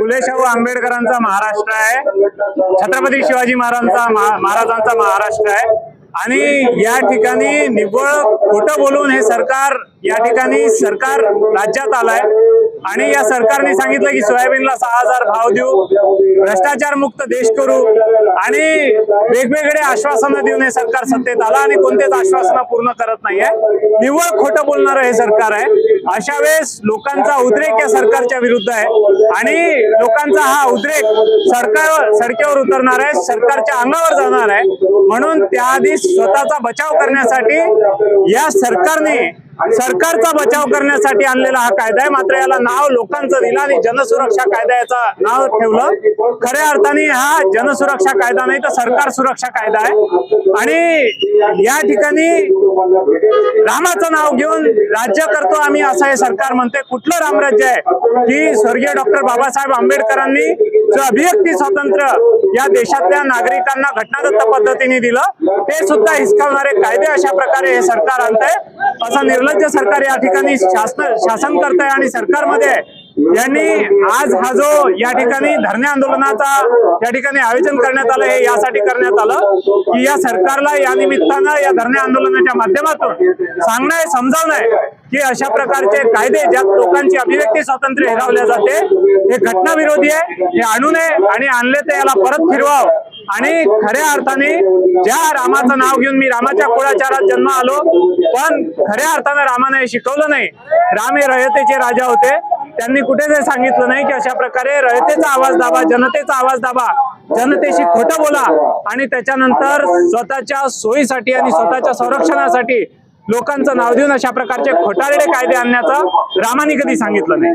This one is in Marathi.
फुले शाहू आंबेडकरांचा महाराष्ट्र आहे. छत्रपती शिवाजी महाराजांचा महाराजांचा महाराष्ट्र आहे. आणि या ठिकाणी निव्वळ खोटं बोलून हे सरकार या ठिकाणी सरकार राज्यात आलाय. आणि या सरकारने सांगितलं की सोयाबीनला सहा हजार भाव देऊ भ्रष्टाचार मुक्त देश करू आणि वेगवेगळे आश्वासनं देऊन हे सरकार सत्तेत आलं आणि कोणतेच आश्वासनं पूर्ण करत नाहीये. निव्वळ खोटं बोलणारं हे सरकार आहे. अशा वेळेस लोकांचा उद्रेक या सरकारच्या विरुद्ध आहे. आणि लोकांचा हा उद्रेक सरकारवर सडकेवर उतरणार आहे सरकारच्या अंगावर जाणार आहे. म्हणून त्याआधी स्वतःचा बचाव करण्यासाठी या सरकारने सरकारचा बचाव करण्यासाठी आणलेला हा कायदा आहे. मात्र याला नाव लोकांचं दिलं आणि जनसुरक्षा कायदा याचा नाव ठेवलं. खऱ्या अर्थाने हा जनसुरक्षा कायदा नाही तर सरकार सुरक्षा कायदा आहे. आणि या ठिकाणी रामाचं नाव घेऊन राज्य करतो आम्ही असं हे सरकार म्हणते. कुठलं रामराज्य आहे? की स्वर्गीय डॉक्टर बाबासाहेब आंबेडकरांनी जो अभिव्यक्ती स्वातंत्र्य या देशातल्या नागरिकांना घटनादत्त पद्धतीने दिलं ते सुद्धा हिसकावणारे कायदे अशा प्रकारे हे सरकार आणतंय. असं निर्लज्ज सरकार या ठिकाणी शासन शासन करत आहे आणि सरकारमध्ये यांनी आज हा जो या ठिकाणी धरणे आंदोलनाचा या ठिकाणी आयोजन करण्यात आलं हे यासाठी करण्यात आलं की या सरकारला या निमित्तानं या धरणे आंदोलनाच्या माध्यमातून सांगणं आहे समजावणं आहे की अशा प्रकारचे कायदे ज्यात लोकांची अभिव्यक्ती स्वातंत्र्य हिरावले जाते हे घटना विरोधी आहे हे आणू नये आणि आणले ते याला परत फिरवावं. आणि खऱ्या अर्थाने ज्या रामाचं नाव घेऊन मी रामाच्या कुळाचारात जन्म आलो पण खऱ्या अर्थानं रामाने हे शिकवलं नाही. राम हे रयतेचे राजा होते. त्यांनी कुठेच सांगितलं नाही की अशा प्रकारे रयतेचा आवाज दाबा जनतेचा आवाज दाबा जनतेशी खोटं बोला आणि त्याच्यानंतर स्वतःच्या सोयीसाठी आणि स्वतःच्या संरक्षणासाठी लोकांचं नाव देऊन अशा प्रकारचे खोटारडे कायदे आणण्याचं रामाने कधी सांगितलं नाही.